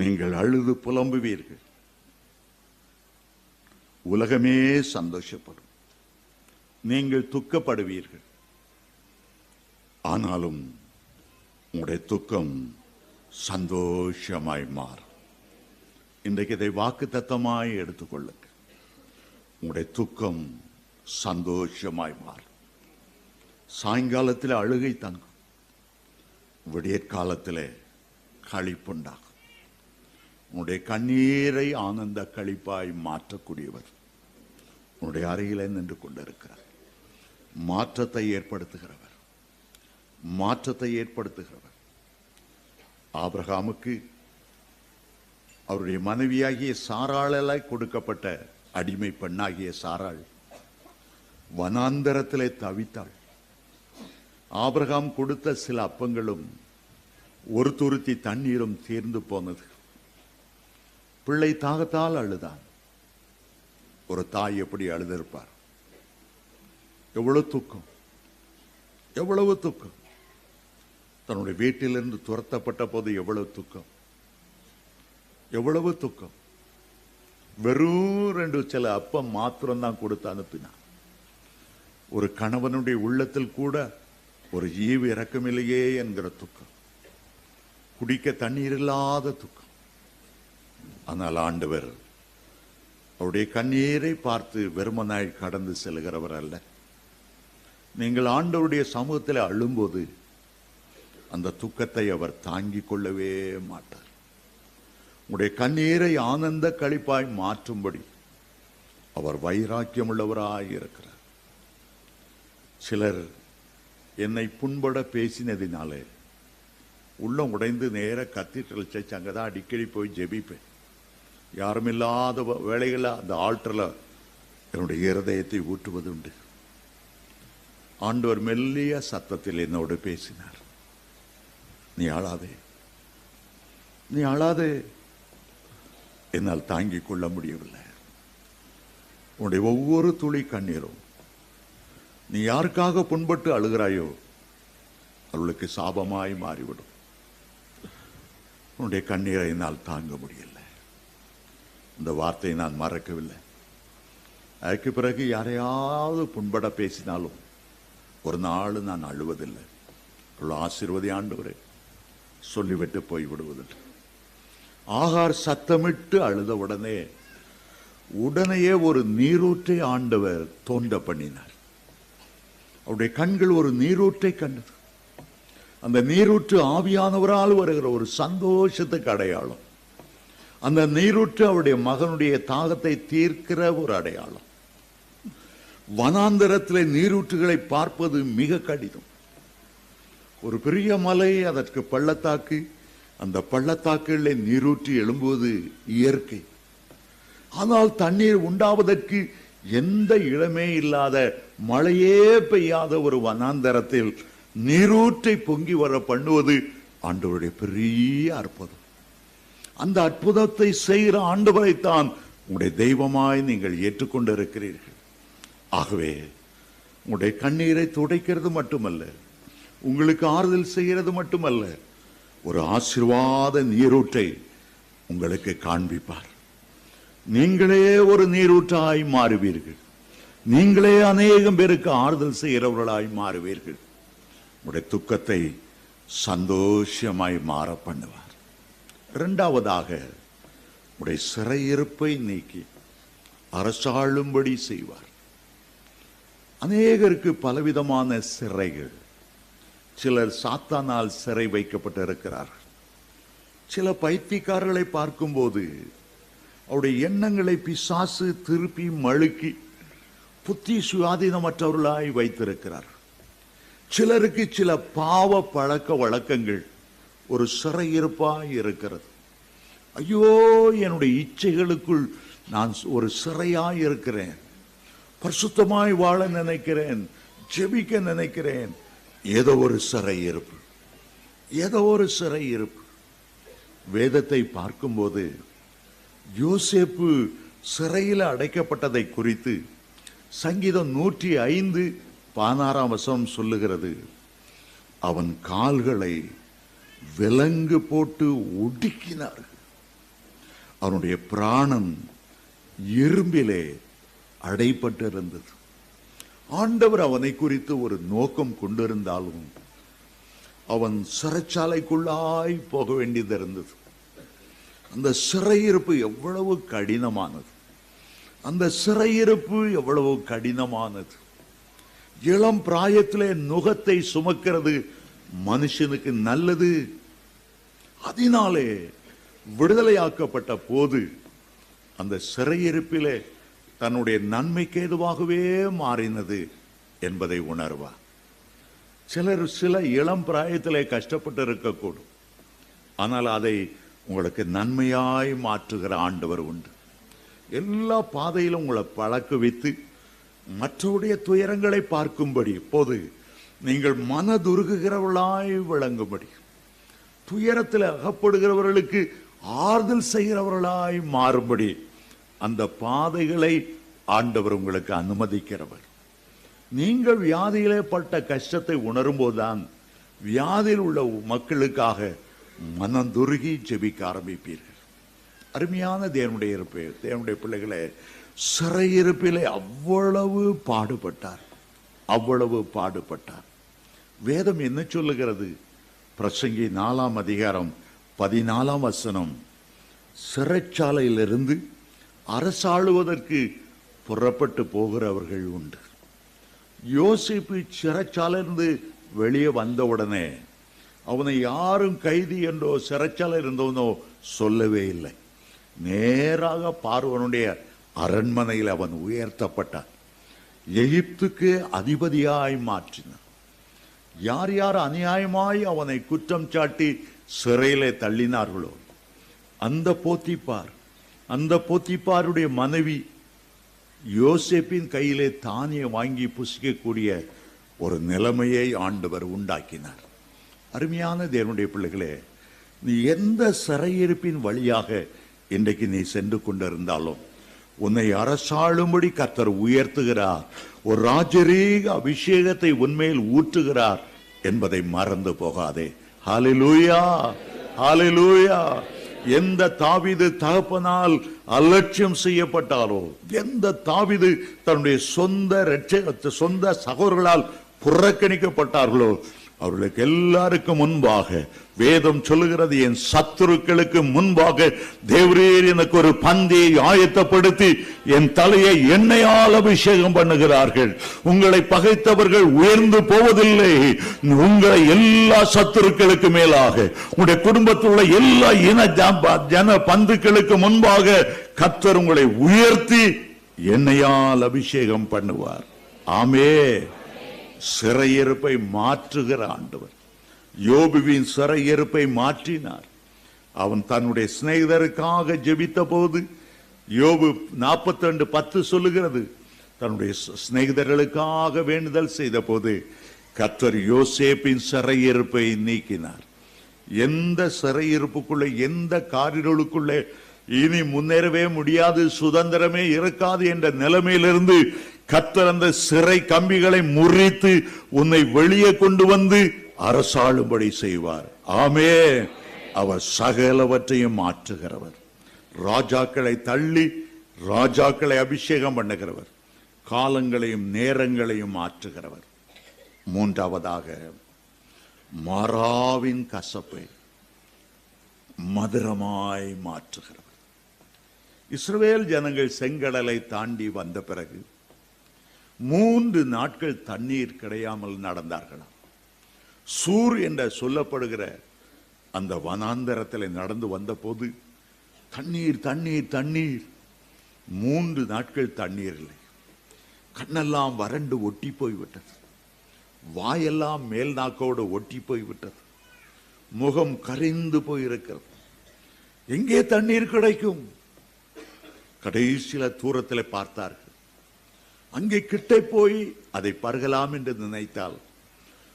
நீங்கள் அழுது புலம்புவீர்கள். உலகமே சந்தோஷப்படும். நீங்கள் துக்கப்படுவீர்கள். ஆனாலும் உங்களுடைய துக்கம் சந்தோஷமாய் மாறும். இன்றைக்கு இதை வாக்கு தத்தமாய் எடுத்துக்கொள்ளுங்க. உங்களுடைய துக்கம் சந்தோஷமாய் மாறும். சாயங்காலத்தில் அழுகை தங்கும். விடியற்காலத்தில் களிப்புண்டாகும். உன்னுடைய கண்ணீரை ஆனந்த களிப்பாய் மாற்றக்கூடியவர். உன்னுடைய அறையிலே நின்று கொண்டிருக்கிறார். மாற்றத்தை ஏற்படுத்துகிறவர். மாற்றத்தை ஏற்படுத்துகிறவர். ஆபிரகாமுக்கு அவருடைய மனைவியாகிய சாராளாய் கொடுக்கப்பட்ட அடிமை பெண்ணாகிய சாராள் வனாந்தரத்திலே தவித்தாள். ஆபிரகாம் கொடுத்த சில அப்பங்களும் ஒரு துருத்தி தண்ணீரும் தீர்ந்து போனது. பிள்ளை தாகத்தால் அழுதான். ஒரு தாய் எப்படி அழுதிருப்பார்? எவ்வளவு துக்கம்? எவ்வளவு துக்கம்? தன்னுடைய வீட்டிலிருந்து துரத்தப்பட்ட போது எவ்வளவு துக்கம்? எவ்வளவு துக்கம்? வெறும் ரெண்டு சில அப்பம் மாத்திரம் தான் கொடுத்து அனுப்பினான். ஒரு கணவனுடைய உள்ளத்தில் கூட ஒரு ஈவு இறக்கமில்லையே என்கிற துக்கம். குடிக்க தண்ணீர் இல்லாத துக்கம். ஆனால் ஆண்டவர் அவருடைய கண்ணீரை பார்த்து வெறுமனாய் கடந்து செல்கிறவர் அல்ல. நீங்கள் ஆண்டவருடைய சமூகத்தில் அழும்போது அந்த துக்கத்தை அவர் தாங்கிக் கொள்ளவே மாட்டார். உங்களுடைய கண்ணீரை ஆனந்த களிப்பாய் மாற்றும்படி அவர் வைராக்கியம் உள்ளவராய் இருக்கிறார். சிலர் என்னை புண்பட பேசினதினாலே உள்ளம் உடைந்து நேர கத்தீட்ரல் சர்ச் அங்கே தான் அடிக்கடி போய் ஜெபிப்பேன். யாருமில்லாத வ- அந்த ஆல்டரில் என்னுடைய இருதயத்தை ஊட்டுவதுண்டு ஆண்டவர் மெல்லிய சத்தத்தில் என்னோடு பேசினார். நீ ஆளாதே நீ ஆளாதே என்னால் தாங்கிக் கொள்ள முடியவில்லை. உன்னுடைய ஒவ்வொரு துளி கண்ணீரும் நீ யாருக்காக புண்பட்டு அழுகிறாயோ அவளுக்கு சாபமாய் மாறிவிடும். உன்னுடைய கண்ணீரை என்னால் தாங்க முடியல. இந்த வார்த்தையை நான் மறக்கவில்லை. அதுக்கு பிறகு யாரையாவது புண்பட பேசினாலும் ஒரு நாள் நான் அழுவதில்லை. அவ்வளோ ஆசீர்வதி ஆண்டவரே சொல்லிவிட்டு போய் விடுவதில்லை ஆகார் சத்தமிட்டு அழுத உடனே உடனேயே ஒரு நீரூற்றை ஆண்டவர் தோன்ற பண்ணினார். அவருடைய கண்கள் ஒரு நீரூற்றை கண்டது. அந்த நீரூற்று ஆவியானவரால் வருகிற ஒரு சந்தோஷத்துக்கு அடையாளம். அந்த நீரூற்று அவருடைய மகனுடைய தாகத்தை தீர்க்கிற ஒரு அடையாளம். வனாந்தரத்தில் நீரூற்றுகளை பார்ப்பது மிக கடினம். ஒரு பெரிய மலை அதற்கு பள்ளத்தாக்கு அந்த பள்ளத்தாக்குகளில் நீரூற்றி எழும்புவது இயற்கை. ஆனால் தண்ணீர் உண்டாவதற்கு எந்த இளமே இல்லாத மழையே பெய்யாத ஒரு வனாந்தரத்தில் நீரூற்றை பொங்கி வர பண்ணுவது ஆண்டவருடைய பெரிய அற்புதம். அந்த அற்புதத்தை செய்கிற ஆண்டவரைத்தான் உங்களுடைய தெய்வமாய் நீங்கள் ஏற்றுக்கொண்டிருக்கிறீர்கள். ஆகவே உங்களுடைய கண்ணீரை துடைக்கிறது மட்டுமல்ல உங்களுக்கு ஆறுதல் செய்கிறது மட்டுமல்ல ஒரு ஆசீர்வாத நீரூற்றை உங்களுக்கு காண்பிப்பார். நீங்களே ஒரு நீரூற்றாய் மாறுவீர்கள். நீங்களே அநேகம் பேருக்கு ஆறுதல் செய்கிறவர்களாய் மாறுவீர்கள். உங்களுடைய துக்கத்தை சந்தோஷமாய் மாற பண்ணுவார். இரண்டாவதாக உடைய சிறையிருப்பை நீக்கி அரசாளும்படி செய்வார். அநேகருக்கு பலவிதமான சிறைகள். சிலர் சாத்தானால் சிறை வைக்கப்பட்டிருக்கிறார்கள். சில பைத்தியக்காரர்களை பார்க்கும்போது அவருடைய எண்ணங்களை பிசாசு திருப்பி மழுக்கி புத்தி சுயாதீனமற்றவர்களாய் வைத்திருக்கிறார் சிலருக்கு சில பாவ பழக்க வழக்கங்கள் ஒரு சிறையிருப்பாய் இருக்கிறது. ஐயோ என்னுடைய இச்சைகளுக்குள் நான் ஒரு சிறையாய் இருக்கிறேன். பரிசுத்தமாய் வாழ நினைக்கிறேன். ஜெபிக்க நினைக்கிறேன். ஏதோ ஒரு சிறை இருப்பு. ஏதோ ஒரு சிறை இருப்பு. வேதத்தை பார்க்கும்போது யோசேப்பு சிறையில் அடைக்கப்பட்டதை குறித்து சங்கீதம் நூற்றி ஐந்து பதினாறாம் வசம் சொல்லுகிறது. அவன் கால்களை விலங்கு போட்டு ஒடுக்கினார்கள். அவனுடைய பிராணம் எறும்பிலே அடைப்பட்டிருந்தது. ஆண்டவர் அவனை குறித்து ஒரு நோக்கம் கொண்டிருந்தாலும் அவன் சிறைச்சாலைக்குள்ளாய் போக வேண்டியது இருந்தது. அந்த சிறையிருப்பு எவ்வளவு கடினமானது. அந்த சிறையிருப்பு எவ்வளவு கடினமானது. இளம் பிராயத்திலே நுகத்தை சுமக்கிறது மனுஷனுக்கு நல்லது. அதனாலே விடுதலையாக்கப்பட்ட போது அந்த சிறையிருப்பிலே தன்னுடைய நன்மைக்கு ஏதுவாகவே மாறினது என்பதை உணர்வார். சிலர் சில இளம் பிராயத்திலே கஷ்டப்பட்டு இருக்கக்கூடும். ஆனால் அதை உங்களுக்கு நன்மையாய் மாற்றுகிற ஆண்டவர் உண்டு. எல்லா பாதையிலும் உங்களை பழக்க வைத்து மற்றவருடைய துயரங்களை பார்க்கும்படி இப்போது நீங்கள் மனதுருகுகிறவர்களாய் விளங்கும்படி துயரத்தில் அகப்படுகிறவர்களுக்கு ஆறுதல் செய்கிறவர்களாய் மாறும்படி அந்த பாதைகளை ஆண்டவர் உங்களுக்கு அனுமதிக்கிறவர். நீங்கள் வியாதியிலே பட்ட கஷ்டத்தை உணரும்போதுதான் வியாதியில் உள்ள மக்களுக்காக மனந்துருகி ஜெபிக்க ஆரம்பிப்பீர்கள். அருமையான தேவனுடைய இருப்பு தேவனுடைய பிள்ளைகளே சிறையிருப்பிலே அவ்வளவு பாடுபட்டார் அவ்வளவு பாடுபட்டார். வேதம் என்ன சொல்லுகிறது? பிரசங்கி நாலாம் அதிகாரம் பதினாலாம் வசனம். சிறைச்சாலையிலிருந்து அரசாளுவதற்கு புறப்பட்டு போகிறவர்கள் உண்டு. யோசிப்பு சிறைச்சாலையிலிருந்து வெளியே வந்தவுடனே அவனை யாரும் கைதி என்றோ சிறைச்சாலை இருந்தவனோ சொல்லவே இல்லை. நேராக பார்வனுடைய அரண்மனையில் அவன் உயர்த்தப்பட்டான். எகிப்துக்கு அதிபதியாய் மாற்றினான். யார் யார் அநியாயமாய் அவனை குற்றம் சாட்டி சிறையிலே தள்ளினார்களோ? அந்த போத்திப்பார் அந்த போத்திப்பாருடைய மனைவி யோசேப்பின் கையிலே தானிய வாங்கி புசிக்கக்கூடிய ஒரு நிலைமையை ஆண்டவர் உண்டாக்கினார். அருமையான தேவனுடைய பிள்ளைகளே நீ எந்த சிறையிருப்பின் வழியாக இன்றைக்கு நீ சென்று கொண்டிருந்தாலும் உன்னை அரசாளும்படி கர்த்தர் உயர்த்துகிறார் ஒரு ராஜரீக அபிஷேகத்தை உண்மையில் ஊற்றுகிறார் என்பதை மறந்து போகாதே. ஹாலிலூயா ஹாலிலூயா எந்த தாவிது தகப்பனால் அலட்சியம் செய்யப்பட்டாரோ எந்த தாவிது தன்னுடைய சொந்த சொந்த சகோதரர்களால் புறக்கணிக்கப்பட்டார்களோ அவர்களுக்கு எல்லாருக்கும் முன்பாக வேதம் சொல்லுகிறது என் சத்துருக்களுக்கு முன்பாக தேவரீர் எனக்கு ஒரு பந்தியை ஆயத்தப்படுத்தி என் தலையை எண்ணெயால் அபிஷேகம் பண்ணுகிறார்கள். உங்களை பகைத்தவர்கள் உயர்ந்து போவதில்லை. உங்களை எல்லா சத்துருக்களுக்கு மேலாக உங்களுடைய குடும்பத்தில் உள்ள எல்லா இன ஜன பந்துக்களுக்கு முன்பாக கத்தர் உங்களை உயர்த்தி எண்ணெயால் அபிஷேகம் பண்ணுவார். ஆமே சிறையிருப்பை மாற்றுகிற ஆண்டவர். யோபுவின் சிறையிருப்பை மாற்றினார். அவன் தன்னுடைய சிநேகிதருக்காக ஜெபித்த போது யோபு 42 பத்து சொல்லுகிறது. தன்னுடைய சிநேகிதர்களுக்காக வேண்டுதல் செய்த போது கத்தர் யோசேப்பின் சிறையிருப்பை நீக்கினார். எந்த சிறையிருப்புக்குள்ளே எந்த காரிருளுக்குள்ளே இனி முன்னேறவே முடியாது சுதந்திரமே இருக்காது என்ற நிலைமையிலிருந்து கத்தர் அந்த சிறை கம்பிகளை முறித்து உன்னை வெளியே கொண்டு வந்து அரசாளும்படி செய்வார். ஆமே அவர் சகலவற்றையும் மாற்றுகிறவர். ராஜாக்களை தள்ளி ராஜாக்களை அபிஷேகம் பண்ணுகிறவர். காலங்களையும் நேரங்களையும் மாற்றுகிறவர். மூன்றாவதாக மராவின் கசப்பை மதுரமாய் மாற்றுகிறவர். இஸ்ரவேல் ஜனங்கள் செங்கடலை தாண்டி வந்த பிறகு மூன்று நாட்கள் தண்ணீர் கிடையாமல் நடந்தார்களாம். சூர் என்ற சொல்லப்படுகிற அந்த வனாந்தரத்தில் நடந்து வந்தபோது தண்ணீர் தண்ணீர் தண்ணீர். மூன்று நாட்கள் தண்ணீர் இல்லை. கண்ணெல்லாம் வறண்டு ஒட்டி போய்விட்டது. வாயெல்லாம் மேல் நாக்கோடு ஒட்டி போய்விட்டது. முகம் கரைந்து போயிருக்கிறது. எங்கே தண்ணீர் கிடைக்கும்? கடைசியில தூரத்தில் பார்த்தார்கள். அங்கே கிட்டே போய் அதை பருகலாம் என்று நினைத்தால்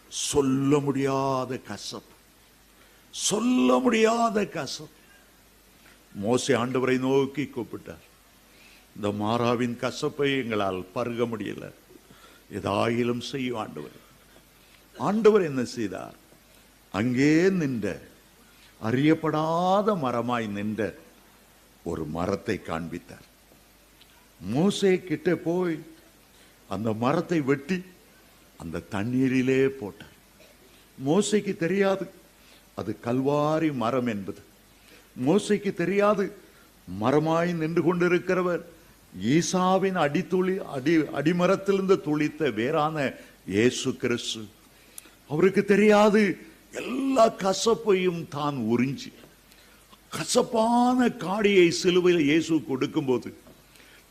சொல்ல முடியாத கசப் சொல்ல முடியாத கசப் மோசை ஆண்டவரை நோக்கி கூப்பிட்டார். இந்த மாறாவின் கசப்பை எங்களால் பருக முடியல. ஏதாயிலும் செய்யும் ஆண்டவர். ஆண்டவர் என்ன செய்தார்? அங்கே நின்ற அறியப்படாத மரமாய் நின்ற ஒரு மரத்தை காண்பித்தார். மோசை கிட்ட போய் அந்த மரத்தை வெட்டி அந்த தண்ணீரிலே போட்டார். மோசைக்கு தெரியாது அது கல்வாரி மரம் என்பது. மோசைக்கு தெரியாது மரமாய் நின்று கொண்டிருக்கிறவர். ஈசாவின் அடித்துளி அடி அடிமரத்திலிருந்து துளித்த வேறான இயேசு கிறிஸ்து. அவருக்கு தெரியாது எல்லா கசப்பையும் தான் உறிஞ்சி. கசப்பான காடியை சிலுவையில் இயேசு கொடுக்கும்போது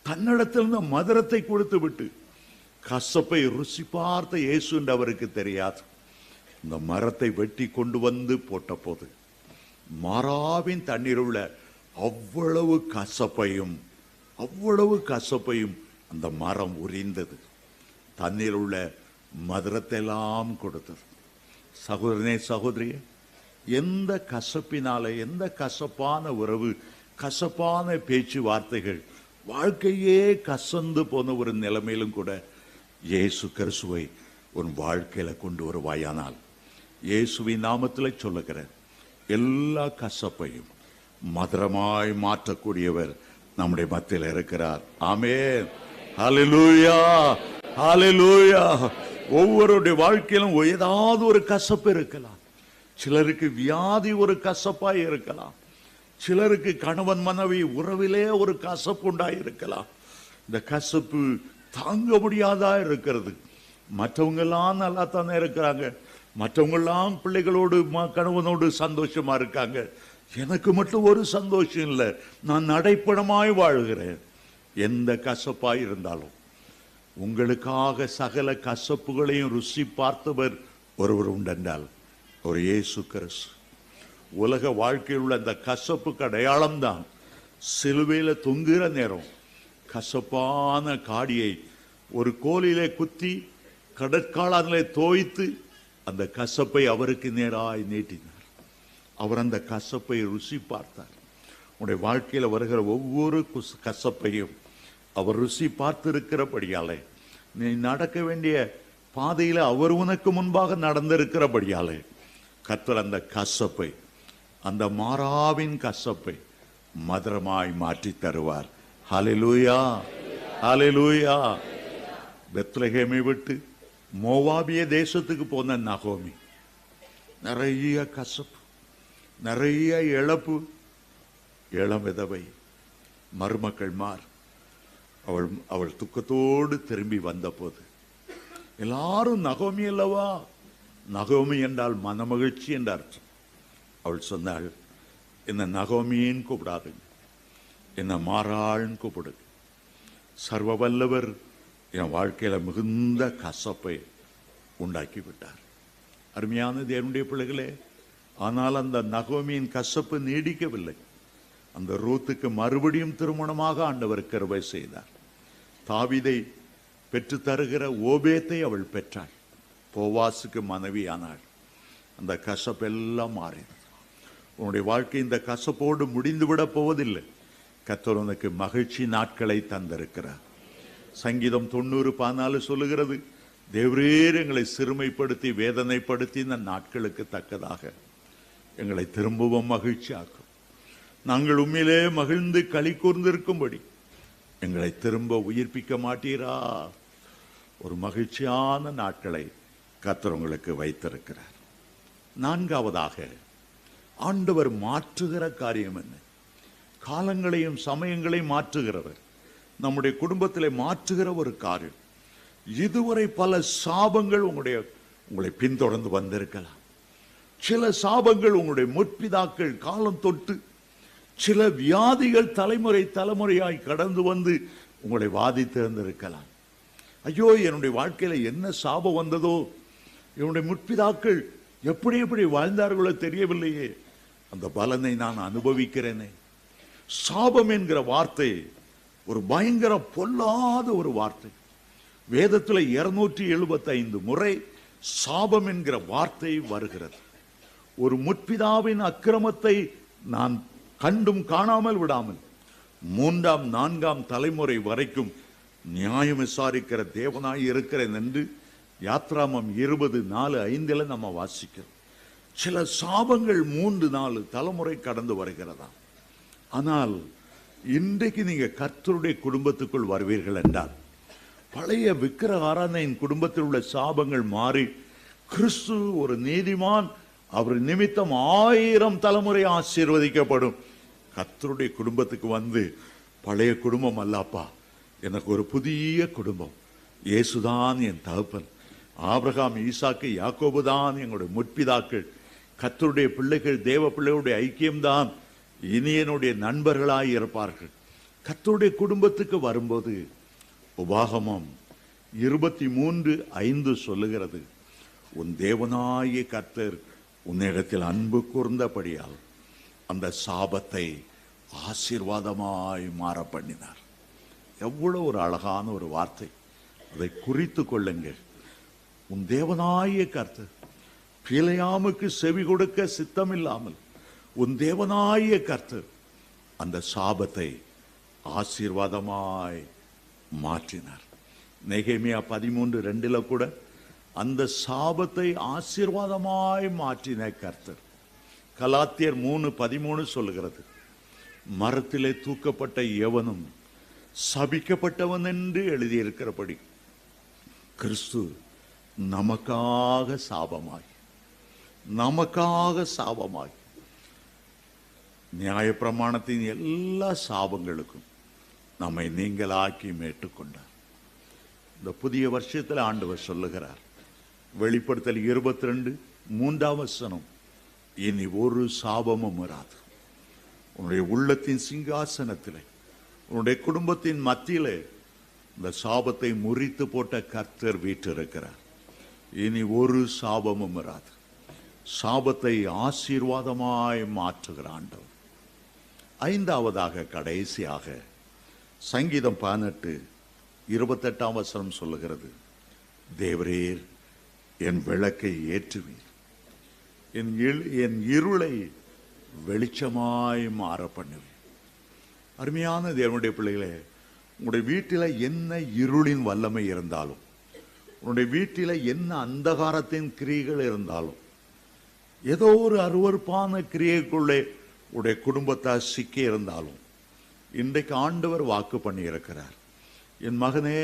தன்னிடத்திலிருந்து மதுரத்தை கொடுத்து விட்டு கசப்பை ருசி பார்த்த இயேசு என்று அவருக்கு தெரியாது. இந்த மரத்தை வெட்டி கொண்டு வந்து போட்ட போது மராவின் தண்ணீர் உள்ள அவ்வளவு கசப்பையும் அவ்வளவு கசப்பையும் அந்த மரம் உரிந்தது. தண்ணீர் உள்ள மதுரத்தெல்லாம் கொடுத்தது. சகோதரனே சகோதரியே எந்த கசப்பினால எந்த கசப்பான உறவு கசப்பான பேச்சுவார்த்தைகள் வாழ்க்கையே கசந்து போன ஒரு நிலைமையிலும் கூட இயேசு கிறிஸ்துவை உன் வாழ்க்கையில் கொண்டு வருவாயானால் இயேசுவின் நாமத்தில் சொல்லுகிறேன் எல்லா கசப்பையும் மதுரமாய் மாற்றக்கூடியவர் நம்முடைய மத்தியில் இருக்கிறார். ஆமே ஹalleluya. ஹalleluya. ஒவ்வொருடைய வாழ்க்கையிலும் ஏதாவது ஒரு கசப்பு இருக்கலாம். சிலருக்கு வியாதி ஒரு கசப்பாய் இருக்கலாம். சிலருக்கு கணவன் மனைவி உறவிலே ஒரு கசப்பு உண்டாய் இருக்கலாம் இந்த கசப்பு தாங்க முடியாதா இருக்கிறது. மற்றவங்கெல்லாம் நல்லா தானே இருக்கிறாங்க. மற்றவங்கெல்லாம் பிள்ளைகளோடு கணவனோடு சந்தோஷமா இருக்காங்க. எனக்கு மட்டும் ஒரு சந்தோஷம் இல்லை. நான் நடைப்பணமாய் வாழ்கிறேன். எந்த கசப்பாய் இருந்தாலும். உங்களுக்காக சகல கசப்புகளையும் ருசி பார்த்தவர் ஒருவர் உண்டென்றால் ஒரு இயேசு கிறிஸ்து. உலக வாழ்க்கையில் உள்ள அந்த கசப்புக்கு அடையாளம்தான். சிலுவையில் தொங்குகிற நேரம். கசப்பான காடியை ஒரு கோலிலே குத்தி கடற்காலனிலே தோய்த்து அந்த கசப்பை அவருக்கு நேராய் நீட்டினார். அவர் அந்த கசப்பை ருசி பார்த்தார். உன்னுடைய வாழ்க்கையில் வருகிற ஒவ்வொரு குஸ்- கசப்பையும் அவர் ருசி பார்த்திருக்கிறபடியாலே நீ நடக்க வேண்டிய பாதையில் அவர் உனக்கு முன்பாக நடந்திருக்கிறபடியாலே கத்தர் அந்த கசப்பை அந்த மாறாவின் கசப்பை மதுரமாய் மாற்றி தருவார். ஹalleluya ஹalleluya. பெத்லகேமை விட்டு மோவாபிய தேசத்துக்கு போன நகோமி. நிறைய கசப்பு நிறைய இழப்பு. இளம் விதவை மருமக்கள் மார். அவள் அவள் துக்கத்தோடு திரும்பி வந்தபோது எல்லாரும் நகோமி அல்லவா? நகோமி என்றால் மனமகிழ்ச்சி என்ற அர்த்தம். அவள் சொன்னாள் என்ன நகோமின்னு கூப்பிடாதுங்க. என்ன மாறாள்னு கூப்பிடுது. சர்வ வல்லவர் என் வாழ்க்கையில் மிகுந்த கசப்பை உண்டாக்கி விட்டார். அருமையான தேவனுடைய பிள்ளைகளே ஆனால் அந்த நகோமியின் கசப்பு நீடிக்கவில்லை. அந்த ரூத்துக்கு மறுபடியும் திருமணமாக ஆண்டவர் கருவை செய்தார். தாவிதை பெற்று தருகிற ஓபேத்தை அவள் பெற்றாள். போவாசுக்கு மனைவியானாள். அந்த கசப்பெல்லாம் மாறியது. உன்னுடைய வாழ்க்கை இந்த கசப்போடு முடிந்துவிட போவதில்லை. கத்தர் உனக்கு மகிழ்ச்சி நாட்களை தந்திருக்கிறார். சங்கீதம் தொண்ணூறு பதினாலு சொல்லுகிறது தேவரீர் எங்களை சிறுமைப்படுத்தி வேதனைப்படுத்தி இந்த நாட்களுக்கு தக்கதாக. எங்களை திரும்பவும் மகிழ்ச்சியாக்கும். நாங்கள் உண்மையிலே மகிழ்ந்து களி கூர்ந்திருக்கும்படி எங்களை திரும்ப உயிர்ப்பிக்க மாட்டீரா. ஒரு மகிழ்ச்சியான நாட்களை கர்த்தர் உங்களுக்கு வைத்திருக்கிறார். நான்காவதாக ஆண்டவர் மாற்றுகிற காரியம் என்ன? காலங்களையும் சமயங்களையும் மாற்றுகிறவர். நம்முடைய குடும்பத்திலே மாற்றுகிற ஒரு காரியம். இதுவரை பல சாபங்கள் உங்களுடைய உங்களை பின்தொடர்ந்து வந்திருக்கலாம். சில சாபங்கள் உங்களுடைய முற்பிதாக்கள் காலம் தொட்டு சில வியாதிகள் தலைமுறை தலைமுறையாய் கடந்து வந்து உங்களை வாதித்து இருந்திருக்கலாம். ஐயோ என்னுடைய வாழ்க்கையில் என்ன சாபம் வந்ததோ? என்னுடைய முற்பிதாக்கள் எப்படி எப்படி வாழ்ந்தார்களோ தெரியவில்லையே. அந்த பலனை நான் அனுபவிக்கிறேனே. சாபம் என்கிற வார்த்தை ஒரு பயங்கர பொல்லாத ஒரு வார்த்தை. வேதத்தில் இருநூற்றி எழுபத்தைந்து முறை சாபம் என்கிற வார்த்தை வருகிறது. ஒரு முற்பிதாவின் அக்கிரமத்தை நான் கண்டும் காணாமல் விடாமல் மூன்றாம் நான்காம் தலைமுறை வரைக்கும் நியாயம் விசாரிக்கிற தேவனாய் இருக்கிறேன் என்று யாத்ராமம் இருபது நாலு ஐந்தில் நம்ம வாசிக்கிறோம். சில சாபங்கள் மூன்று நாலு தலைமுறை கடந்து வருகிறதா ஆனால் இன்றைக்கு நீங்கள் கர்த்தருடைய குடும்பத்துக்குள் வருவீர்கள் என்றால் பழைய விக்கிர ஆராதனையின் குடும்பத்தில் உள்ள சாபங்கள் மாறி கிறிஸ்து ஒரு நீதிமான் அவர் நிமித்தம் ஆயிரம் தலைமுறை ஆசீர்வதிக்கப்படும். கத்தருடைய குடும்பத்துக்கு வந்து பழைய குடும்பம் அல்லப்பா எனக்கு ஒரு புதிய குடும்பம். இயேசுதான் என் தகப்பன். ஆபிரகாம் ஈசாக்கு யாக்கோபு தான் எங்களுடைய முற்பிதாக்கள். கத்தருடைய பிள்ளைகள் தேவ பிள்ளைகளுடைய ஐக்கியம்தான். இனி என்னுடைய நண்பர்களாய் இருப்பார்கள். கத்தருடைய குடும்பத்துக்கு வரும்போது உபாகமம் இருபத்தி மூன்று ஐந்து சொல்லுகிறது. உன் தேவனாகிய கர்த்தர் உன்னிடத்தில் அன்பு கூர்ந்தபடியால் அந்த சாபத்தை ஆசீர்வாதமாய் மாற பண்ணினார். எவ்வளவு ஒரு அழகான ஒரு வார்த்தை. அதை குறித்து கொள்ளுங்கள். உன் தேவனாகிய கர்த்தர் பிழையாமுக்கு செவி கொடுக்க சித்தமில்லாமல் உன் தேவனாய கர்த்தர் அந்த சாபத்தை ஆசீர்வாதமாய் மாற்றினார். நெகேமியா பதிமூன்று ரெண்டில் கூட அந்த சாபத்தை ஆசீர்வாதமாய் மாற்றின கர்த்தர். கலாத்தியர் மூணு பதிமூணு சொல்லுகிறது. மரத்திலே தூக்கப்பட்ட எவனும் சபிக்கப்பட்டவன் என்று எழுதியிருக்கிறபடி கிறிஸ்து நமக்காக சாபமாய் நமக்காக சாபமாய் நியாயப்பிரமாணத்தின் எல்லா சாபங்களுக்கும் நம்மை நீங்களாக்கி மேட்டுக்கொண்டார். இந்த புதிய வருஷத்தில் ஆண்டவர் சொல்லுகிறார். வெளிப்படுத்தல் இருபத்தி ரெண்டு மூன்றாம் வசனம். இனி ஒரு சாபமும் வராது. உன்னுடைய உள்ளத்தின் சிங்காசனத்தில் உன்னுடைய குடும்பத்தின் மத்தியில் இந்த சாபத்தை முறித்து போட்ட கர்த்தர் வீட்டிருக்கிறார் இனி ஒரு சாபமும் வராது. சாபத்தை ஆசீர்வாதமாய் மாற்றுகிற ஆண்டவர். ஐந்தாவதாக கடைசியாக சங்கீதம் பதினெட்டு இருபத்தெட்டாம் வசனம் சொல்லுகிறது. தேவரீர் என் விளக்கை ஏற்றுவீர். என் இல்- என் இருளை வெளிச்சமாய் மாற பண்ணுவீர் அருமையான தேவனுடைய பிள்ளைகளே உங்களுடைய வீட்டில் என்ன இருளின் வல்லமை இருந்தாலும் உன்னுடைய வீட்டில் என்ன அந்தகாரத்தின் கிரியைகள் இருந்தாலும் ஏதோ ஒரு அருவருப்பான கிரியைக்குள்ளே உடைய குடும்பத்தார் சிக்கி இருந்தாலும் இன்றைக்கு ஆண்டவர் வாக்கு பண்ணியிருக்கிறார் என் மகனே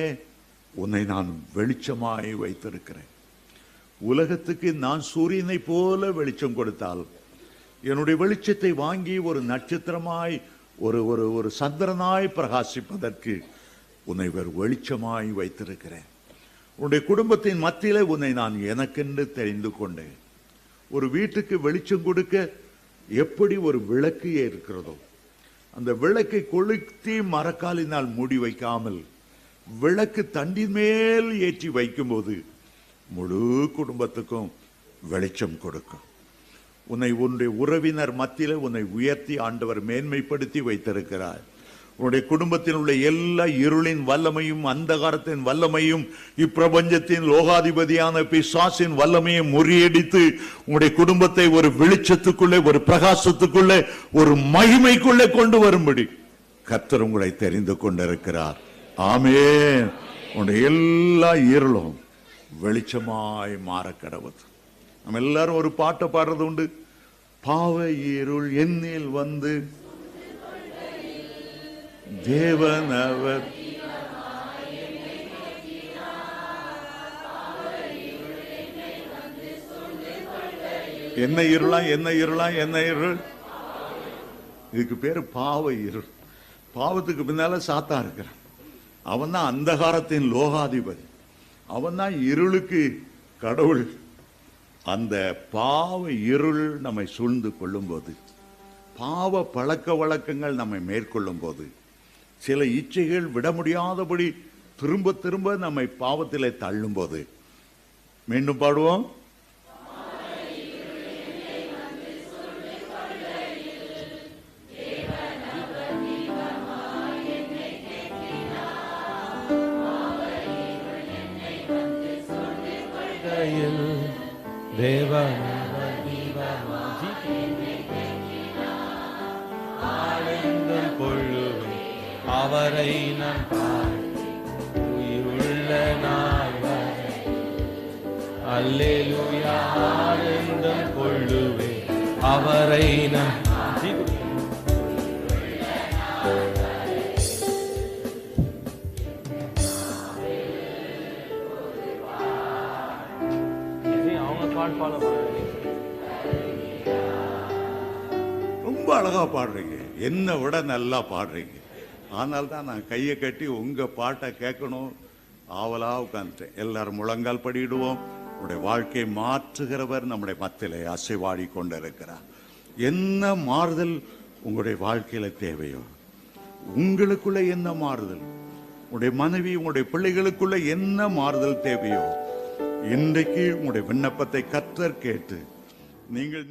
உன்னை நான் வெளிச்சமாய் வைத்திருக்கிறேன். உலகத்துக்கு நான் சூரியனை போல வெளிச்சம் கொடுத்தால் என்னுடைய வெளிச்சத்தை வாங்கி ஒரு நட்சத்திரமாய் ஒரு ஒரு ஒரு சந்திரனாய் பிரகாசிப்பதற்கு உன்னை ஒரு வெளிச்சமாய் வைத்திருக்கிறேன். உன்னுடைய குடும்பத்தின் மத்தியில் உன்னை நான் எனக்கென்று தெரிந்து கொண்டேன். ஒரு வீட்டுக்கு வெளிச்சம் கொடுக்க எப்படி ஒரு விளக்கு இருக்கிறதோ அந்த விளக்கை கொளுத்தி மரக்காலினால் மூடி வைக்காமல் விளக்கு தண்டின் மேல் ஏற்றி வைக்கும்போது முழு குடும்பத்துக்கும் வெளிச்சம் கொடுக்கும். உன்னை உன்னுடைய உறவினர் மத்தியில் உன்னை உயர்த்தி ஆண்டவர் மேன்மைப்படுத்தி வைத்திருக்கிறார். உன்னுடைய குடும்பத்தில் உள்ள எல்லா இருளின் வல்லமையும் அந்தகாரத்தின் வல்லமையும் இப்பிரபஞ்சத்தின் லோகாதிபதியான பிசாசின் வல்லமையும் முறியடித்து உன்னுடைய குடும்பத்தை ஒரு வெளிச்சத்துக்குள்ளே ஒரு பிரகாசத்துக்குள்ளே ஒரு மகிமைக்குள்ளே கொண்டு வரும்படி கர்த்தர் உங்களை தெரிந்து கொண்டிருக்கிறார். ஆமே உன்னுடைய எல்லா இருளும் வெளிச்சமாய் மாற கடவுள். நம்ம எல்லாரும் ஒரு பாட்டை பாடுறது உண்டு. பாவ இருள் எண்ணில் வந்து தேவனவர். என்ன இருளா என்ன இருளா என்ன இருள்? இதுக்கு பேரு பாவ இருள். பாவத்துக்கு பின்னால சாத்தா இருக்கிறான். அவன் தான் அந்தகாரத்தின் லோகாதிபதி. அவன் தான் இருளுக்கு கடவுள். அந்த பாவ இருள் நம்மை சூழ்ந்து கொள்ளும்போது பாவ பழக்க வழக்கங்கள் நம்மை மேற்கொள்ளும் போது சில இச்சைகள் விட முடியாதபடி திரும்ப திரும்ப நம்மை பாவத்திலே தள்ளும்போது. மீண்டும் பாடுவோம். அப்பால பாடுறீங்க ரொம்ப அழகா பாடுறீங்க. என்னை விட நல்லா பாடுறீங்க. ஆனால் தான் நான் கையை கட்டி உங்க பாட்டை கேட்கணும். ஆவலா உட்காந்துட்டேன் எல்லாரும் முழங்கால் படிடுவோம் உடைய வாழ்க்கையை மாற்றுகிறவர் நம்முடைய மத்திலே அசைவாடி கொண்டிருக்கிறார். என்ன மாறுதல் உங்களுடைய வாழ்க்கையில தேவையோ? உங்களுக்குள்ள என்ன மாறுதல்? உங்களுடைய மனைவி உங்களுடைய பிள்ளைகளுக்குள்ள என்ன மாறுதல் தேவையோ? இன்றைக்கு உங்களுடைய விண்ணப்பத்தை கத்தர் கேட்டு நீங்கள்